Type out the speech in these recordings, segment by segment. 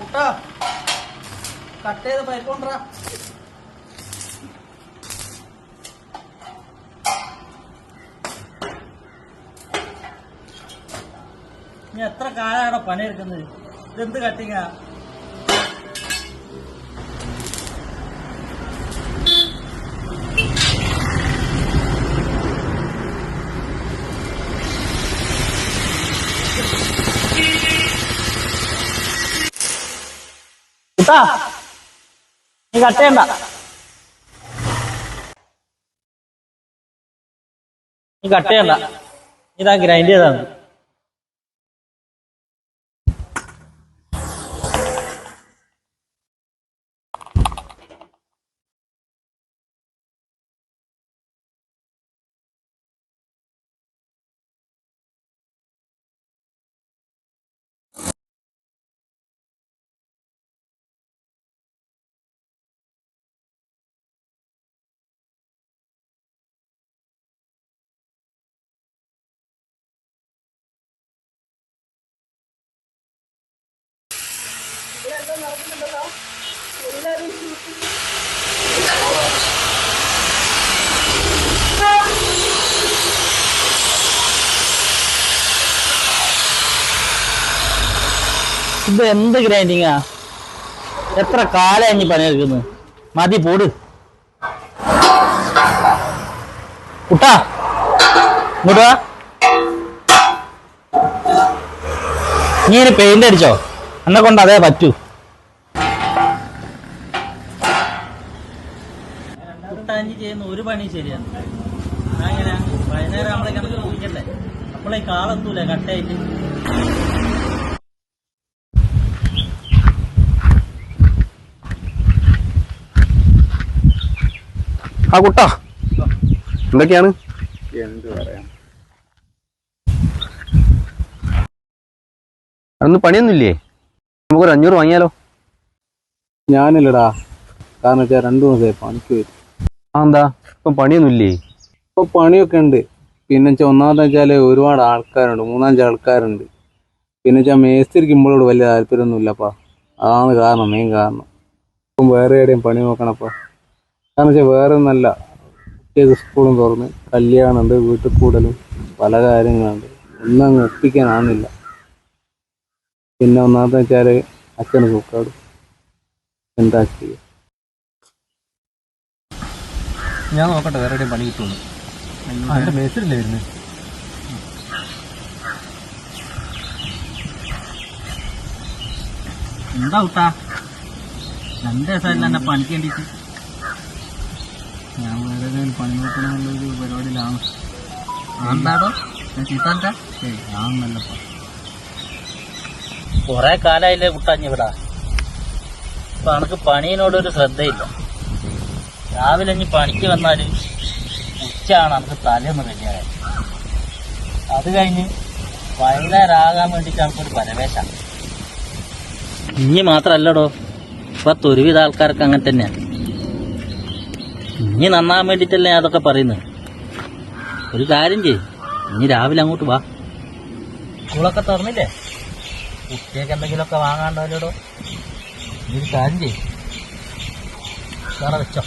കുട്ടാ cut ചെയ്ത് പൈക്കൊണ്ടാ നീ എത്ര കാലാണ് പണിയെടുക്കുന്നത്? ഇതെന്ത് കട്ടിങ്ങാ കുട്ടാ നീ കട്ട് ചെയ്യണ്ട. നീ കട്ട് ചെയ്യണ്ട. ഇതാ ഗ്രൈൻഡ് ചെയ്താണ് ഇത് എന്ത് ഗ്രൈൻഡിങ്ങാ? എത്ര കാലം ഇനി പണിയെടുക്കുന്നു മതി പോട്. കുട്ടാ ഇങ്ങോട്ടാ നീ ഇനി പെയിന്റ് അടിച്ചോ? എന്നെ കൊണ്ട് അതേ പറ്റൂ. ഒരു പണി ശരിയാണ്. അങ്ങനെ വൈകുന്നേരം നമ്മളെ കിടന്ന് കുടിക്കണ്ടേ അപ്പോളേ കാളെത്തൂല കട്ടയായിട്ട് ആ കുട്ടാ എന്തൊക്കെയാണ്? എന്ത് പറയാം. അതൊന്നും പണിയൊന്നുമില്ലേ? നമുക്കൊരു അഞ്ഞൂറ് വാങ്ങിയാലോ? ഞാനില്ലടാ. കാരണം വെച്ചാൽ രണ്ടു ദിവസമായി പണിക്ക് വരും ആ എന്താ? ഇപ്പം പണിയൊന്നുമില്ലേ? ഇപ്പൊ പണിയൊക്കെ ഉണ്ട്. പിന്നെ വെച്ചാൽ ഒന്നാമത്തെ വെച്ചാൽ ഒരുപാട് ആൾക്കാരുണ്ട്. മൂന്നാഞ്ച് ആൾക്കാരുണ്ട്. പിന്നെ വെച്ചാൽ മേസ്തിരിക്ക് ഇമ്പോളോട് വലിയ താല്പര്യമൊന്നുമില്ലപ്പാ. അതാണ് കാരണം മെയിൻ കാരണം. ഇപ്പം വേറെ എവിടെയും പണി നോക്കണപ്പാ. കാരണം വെച്ചാൽ വേറെ ഒന്നല്ല. കുട്ടിയൊക്കെ സ്കൂളും തുറന്ന് കല്യാണമുണ്ട് വീട്ടിൽ കൂടലും പല കാര്യങ്ങളുണ്ട്. ഒന്നും അങ്ങ് ഒപ്പിക്കാനാവുന്നില്ല പിന്നെ ഒന്നാമത്തെ വെച്ചാൽ അച്ഛന് സുക്കാട് എന്താ ചെയ്യുക ഞാൻ നോക്കട്ടെ വേറെ എവിടെയും പണി കിട്ടുള്ളൂ അതിന്റെ മേസിലല്ലേ വരുന്നത് എന്താ ഊട്ടാ രണ്ട് ദിവസമായിരുന്നു എന്നെ പണിക്ക് വേണ്ടിയിട്ട്. ഞാൻ വേറെ പണി നോക്കണമെന്നുള്ളൊരു പരിപാടിയിലാണ്. എന്താടോ ചീത്താന്റാ ഏയ് ഞാനല്ലപ്പാ കൊറേ കാലായില്ലേ കാലമായില്ലേ കുട്ടാഞ്ഞിവിടാ ഇപ്പൊ അനക്ക് പണിയിനോടൊരു ശ്രദ്ധയില്ല. രാവിലെ ഇനി പണിക്ക് വന്നാൽ ഉച്ചയാണ് നമുക്ക് തലേന്ന് റെഡിയായത് അത് കഴിഞ്ഞ് വൈകുന്നേരമാകാൻ വേണ്ടിട്ട് നമുക്കൊരു പരവേശമാണ് ഇനി മാത്രല്ലടോ. ഇപ്പത്തെ ഒരുവിധ ആൾക്കാർക്ക് അങ്ങനെ തന്നെയാ. ഇനി നന്നാൻ വേണ്ടിട്ടല്ലേ ഞാൻ അതൊക്കെ പറയുന്നത്. ഒരു കാര്യം ചെയ്യ്. ഇനി രാവിലെ അങ്ങോട്ട് വാ. സ്കൂളൊക്കെ തുറന്നില്ലേ? കുട്ടിയൊക്കെ എന്തെങ്കിലുമൊക്കെ വാങ്ങാണ്ടല്ലോ ഒരു കാര്യം ചെയ്യും. വേറെ വെച്ചോ.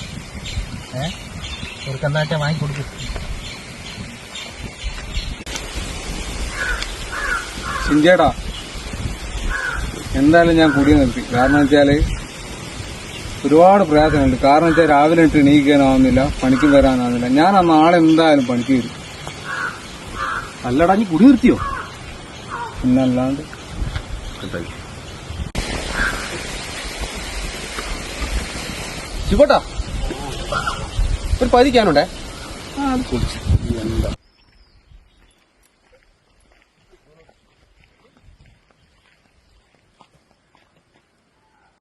ഏ? എന്താ വെച്ചാൽ വാങ്ങിക്കൊടുക്കും സിഞ്ചേടാ എന്തായാലും ഞാൻ കുടി നിർത്തി. കാരണം വെച്ചാൽ ഒരുപാട് പ്രയാസമുണ്ട് കാരണം വെച്ചാൽ രാവിലെ ഇട്ട് എണീക്കാനാവുന്നില്ല പണിക്ക് വരാനാവുന്നില്ല. ഞാൻ ആ നാളെ എന്തായാലും പണിക്ക് വരും. അല്ലടാ നീ കുടി നിർത്തിയോ? പിന്നല്ലാണ്ട്. ശിവട്ടാ ഒരു പതിക്കാനുണ്ടേ എന്താ